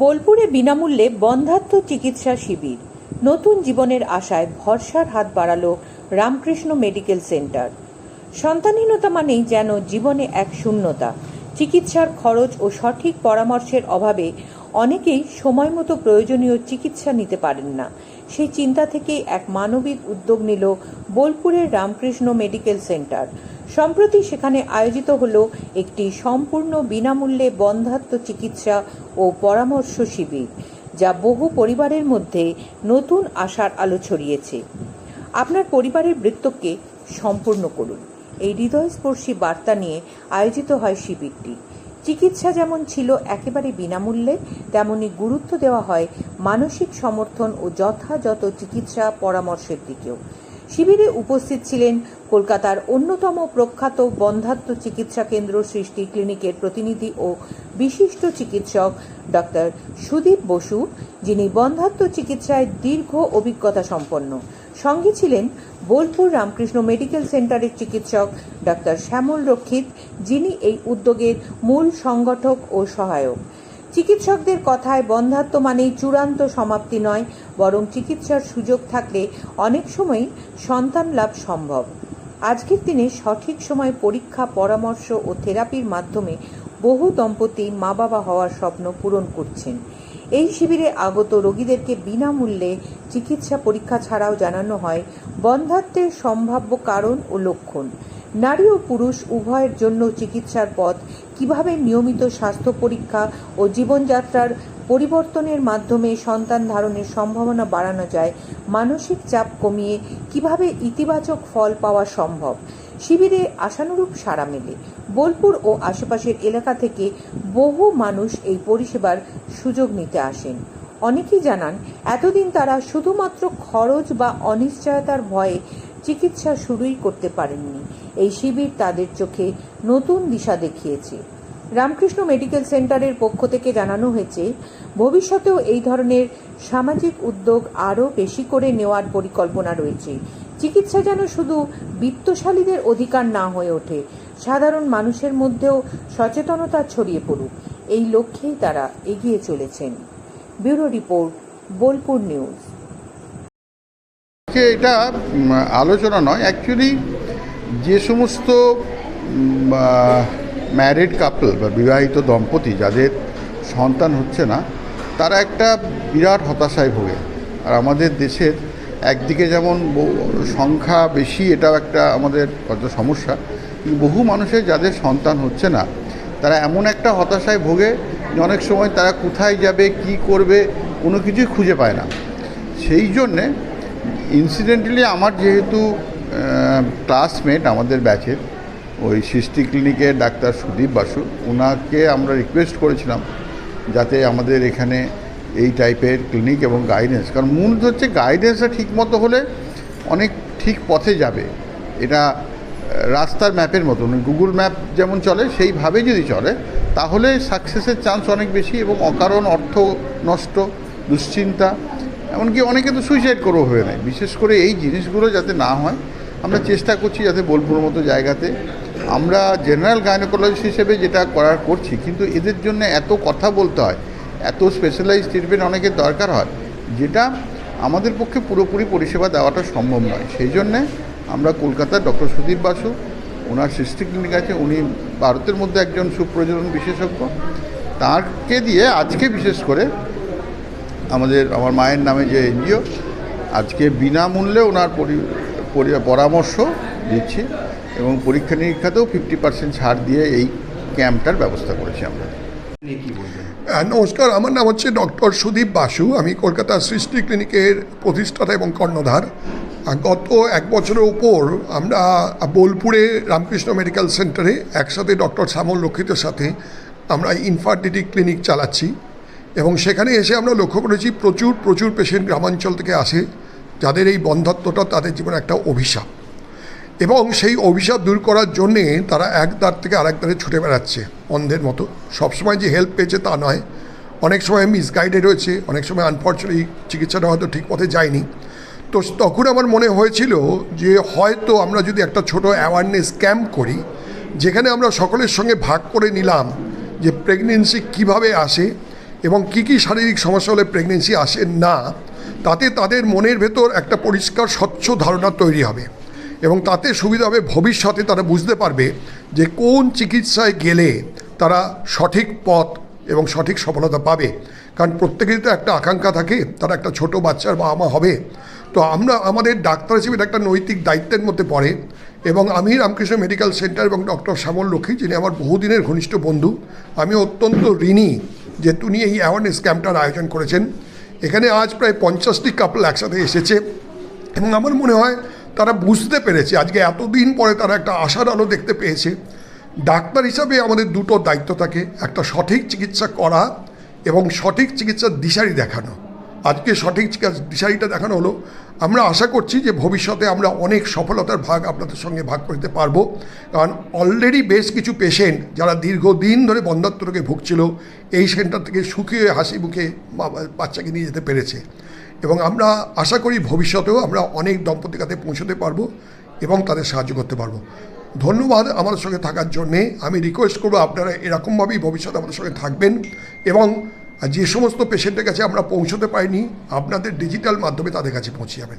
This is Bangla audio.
বোলপুরে বিনামূল্যে বন্ধাত্ম চিকিৎসা শিবির। নতুন জীবনের আশায় ভরসার হাত বাড়ালো রামকৃষ্ণ মেডিকেল সেন্টার। সন্তানহীনতা মানেই যেন জীবনে এক শূন্যতা। চিকিৎসার খরচ ও সঠিক পরামর্শের অভাবে অনেকেই সময় মতো প্রয়োজনীয় চিকিৎসা নিতে পারেন না। সেই চিন্তা থেকেই এক মানবিক উদ্যোগ নিল বোলপুরের রামকৃষ্ণ মেডিকেল সেন্টার। সম্প্রতি সেখানে আয়োজিত হলো একটি সম্পূর্ণ বিনামূল্যে বন্ধাত্ম চিকিৎসা ও পরামর্শ শিবির, যা বহু পরিবারের মধ্যে নতুন আশার আলো ছড়িয়েছে। আপনার পরিবারের বৃত্তকে সম্পূর্ণ করুন। এই হৃদয়স্পর্শী বার্তা নিয়ে আয়োজিত হয় শিবিরটি। চিকিৎসা যেমন ছিল একেবারে বিনামূল্যে, তেমনি গুরুত্ব দেওয়া হয় মানসিক সমর্থন ও যথাযথ চিকিৎসা পরামর্শের দিকেও। শিবিরে উপস্থিত ছিলেন কলকাতার অন্যতম প্রখ্যাত বন্ধাত্ম চিকিৎসা কেন্দ্র সৃষ্টি ক্লিনিকের প্রতিনিধি ও বিশিষ্ট চিকিৎসক ডক্টর সুদীপ বসু, যিনি বন্ধাত্ম চিকিৎসায় দীর্ঘ অভিজ্ঞতা সম্পন্ন। সঙ্গে ছিলেন বোলপুর রামকৃষ্ণ মেডিকেল সেন্টারের চিকিৎসক ডক্টর শ্যামল রক্ষিত, যিনি এই উদ্যোগের মূল সংগঠক ও সহায়ক। চিকিৎসকদের কথায় বন্ধাত্ম মানেই চূড়ান্ত সমাপ্তি নয়, বরং চিকিৎসার সুযোগ থাকলে অনেক সময় সন্তান লাভ সম্ভব। আজকের দিনে সঠিক সময় পরীক্ষা, পরামর্শ ও থেরাপির মাধ্যমে বহু দম্পতি মা বাবা হওয়ার স্বপ্ন পূরণ করছেন। এই শিবিরে আগত রোগীদেরকে বিনামূল্যে চিকিৎসা পরীক্ষা ছাড়াও জানানো হয় বন্ধাত্বের সম্ভাব্য কারণ ও লক্ষণ। নারী ও পুরুষ উভয়ের জন্য চিকিৎসার পথ কীভাবে নিয়মিত স্বাস্থ্য পরীক্ষা ও জীবনযাত্রার পরিবর্তনের মাধ্যমে সন্তান ধারণের সম্ভাবনা বাড়ানো যায়, মানসিক চাপ কমিয়ে কীভাবে ইতিবাচক ফল পাওয়া সম্ভব শিবিরে আশানুরূপ সাড়া মেলে। বোলপুর ও আশেপাশের এলাকা থেকে বহু মানুষ এই পরিষেবার সুযোগ নিতে আসেন। অনেকেই জানান, এতদিন তারা শুধুমাত্র খরচ বা অনিশ্চয়তার ভয়ে চিকিৎসা শুরুই করতে পারেননি। এই শিবির তাদের চোখে নতুন দিশা দেখিয়েছে। রামকৃষ্ণ মেডিকেল সেন্টারের পক্ষ থেকে জানানো হয়েছে, ভবিষ্যতেও এই ধরনের সামাজিক উদ্যোগ আরও বেশি করে নেওয়ার পরিকল্পনা রয়েছে। চিকিৎসা যেন শুধু বিত্তশালীদের অধিকার না হয়ে ওঠে, সাধারণ মানুষের মধ্যেও সচেতনতা ছড়িয়ে পড়ুক, এই লক্ষ্যেই তারা এগিয়ে চলেছেন। Bureau report, Bolpur news. এটা আলোচনা নয় অ্যাকচুয়ালি যে সমস্ত ম্যারিড কাপল বা বিবাহিত দম্পতি যাদের সন্তান হচ্ছে না, তারা একটা বিরাট হতাশায় ভোগে। আর আমাদের দেশের একদিকে যেমন সংখ্যা বেশি, এটাও একটা আমাদের হয়তো সমস্যা। বহু মানুষের যাদের সন্তান হচ্ছে না, তারা এমন একটা হতাশায় ভোগে যে অনেক সময় তারা কোথায় যাবে, কি করবে, কোনো কিছুই খুঁজে পায় না। সেই জন্যে ইনসিডেন্টালি আমার যেহেতু ক্লাসমেট আমাদের ব্যাচের ওই সৃষ্টি ক্লিনিকের ডাক্তার সুদীপ বাসু ওনাকে আমরা রিকোয়েস্ট করেছিলাম যাতে আমাদের এখানে এই টাইপের ক্লিনিক এবং গাইডেন্স। কারণ মূল হচ্ছে গাইডেন্সটা ঠিক মতো হলে অনেক ঠিক পথে যাবে। এটা রাস্তার ম্যাপের মতন। গুগল ম্যাপ যেমন চলে, সেইভাবে যদি চলে, তাহলে সাকসেসের চান্স অনেক বেশি এবং অকারণ অর্থ নষ্ট, দুশ্চিন্তা, এমনকি অনেকে তো সুইসাইড করেও হয়ে নেয়। বিশেষ করে এই জিনিসগুলো যাতে না হয়, আমরা চেষ্টা করছি যাতে বোলপুর মতো জায়গাতে। আমরা জেনারেল গাইনোকোলজিস্ট হিসেবে যেটা করার করছি, কিন্তু এদের জন্য এত কথা বলতে হয়। এত স্পেশালাইজ ট্রিটমেন্ট অনেকের দরকার হয়, যেটা আমাদের পক্ষে পুরোপুরি পরিষেবা দেওয়াটা সম্ভব নয়। সেই জন্যে আমরা কলকাতার ডক্টর সুদীপ বাসু, ওনার সৃষ্টি ক্লিনিক আছে, উনি ভারতের মধ্যে একজন সুপ্রজনন বিশেষজ্ঞ। তাঁকে দিয়ে আজকে বিশেষ করে আমাদের, আমার মায়ের নামে যে এনজিও, আজকে বিনামূল্যে ওনার পরি- পরি- পরামর্শ দিচ্ছি এবং পরীক্ষা নিরীক্ষাতেও ফিফটি পার্সেন্ট ছাড় দিয়ে এই ক্যাম্পটার ব্যবস্থা করেছি আমরা। নমস্কার। আমার নাম হচ্ছে ডক্টর সুদীপ বাসু। আমি কলকাতা সৃষ্টি ক্লিনিকের প্রতিষ্ঠাতা এবং কর্ণধার। গত এক বছরের উপর আমরা বোলপুরে রামকৃষ্ণ মেডিকেল সেন্টারে একসাথে ডক্টর শ্যামল রক্ষিতের সাথে আমরা ইনফার্টিলিটি ক্লিনিক চালাচ্ছি। এবং সেখানে এসে আমরা লক্ষ্য করেছি, প্রচুর প্রচুর পেশেন্ট গ্রামাঞ্চল থেকে আসে, যাদের এই বন্ধাত্মটা তাদের জীবনে একটা অভিশাপ। এবং সেই অভিশাপ দূর করার জন্যে তারা এক দ্বার থেকে আরেক দ্বারে ছুটে বেড়াচ্ছে অন্ধের মতো। সবসময় যে হেল্প পেয়েছে তা নয়। অনেক সময় মিসগাইডেড হয়েছে অনেক সময় আনফর্চুনেটলি চিকিৎসাটা হয়তো ঠিক পথে যায়নি। তো তখন আমার মনে হয়েছিল যে হয়তো আমরা যদি একটা ছোট অ্যাওয়ারনেস ক্যাম্প করি, যেখানে আমরা সকলের সঙ্গে ভাগ করে নিলাম যে প্রেগনেন্সি কীভাবে আসে এবং কী কী শারীরিক সমস্যা হলে প্রেগনেন্সি আসে না, তাতে তাদের মনের ভেতর একটা পরিষ্কার স্বচ্ছ ধারণা তৈরি হবে। এবং তাতে সুবিধা হবে, ভবিষ্যতে তারা বুঝতে পারবে যে কোন চিকিৎসায় গেলে তারা সঠিক পথ এবং সঠিক সফলতা পাবে। কারণ প্রত্যেকেরই তো একটা আকাঙ্ক্ষা থাকে, তারা একটা ছোট বাচ্চার বাবা মা হবে। তো আমরা, আমাদের ডাক্তার হিসেবে একটা নৈতিক দায়িত্বের মধ্যে পড়ে এবং আমি রামকৃষ্ণ মেডিকেল সেন্টার এবং ডক্টর শ্যামল লক্ষ্মী, যিনি আমার বহুদিনের ঘনিষ্ঠ বন্ধু, আমি অত্যন্ত ঋণী যে তিনি এই অ্যাওয়ারনেস ক্যাম্পটার আয়োজন করেছেন। এখানে আজ প্রায় পঞ্চাশটি কাপল একসাথে এসেছে এবং আমার মনে হয় তারা বুঝতে পেরেছে। আজকে এতদিন পরে তারা একটা আশার আলো দেখতে পেয়েছে। ডাক্তার হিসাবে আমাদের দুটো দায়িত্ব থাকে। একটা সঠিক চিকিৎসা করা এবং সঠিক চিকিৎসার দিশারি দেখানো। আজকে সঠিক দিশারিটা দেখানো হলো। আমরা আশা করছি যে ভবিষ্যতে আমরা অনেক সফলতার ভাগ আপনাদের সঙ্গে ভাগ করতে পারব। কারণ অলরেডি বেশ কিছু পেশেন্ট যারা দীর্ঘদিন ধরে বন্ধাত্ম রোগে ভুগছিল, এই সেন্টার থেকে সুখী, হাসি মুখে বাচ্চাকে নিয়ে যেতে পেরেছে। এবং আমরা আশা করি ভবিষ্যতেও আমরা অনেক দম্পতির কাছে পৌঁছতে পারব এবং তাদের সাহায্য করতে পারব। ধন্যবাদ আমার সঙ্গে থাকার জন্যে। আমি রিকোয়েস্ট করব আপনারা এরকমভাবেই ভবিষ্যতে আমাদের সঙ্গে থাকবেন এবং যে সমস্ত পেশেন্টের কাছে আমরা পৌঁছতে পারিনি, আপনাদের ডিজিটাল মাধ্যমে তাদের কাছে পৌঁছে যাবেন।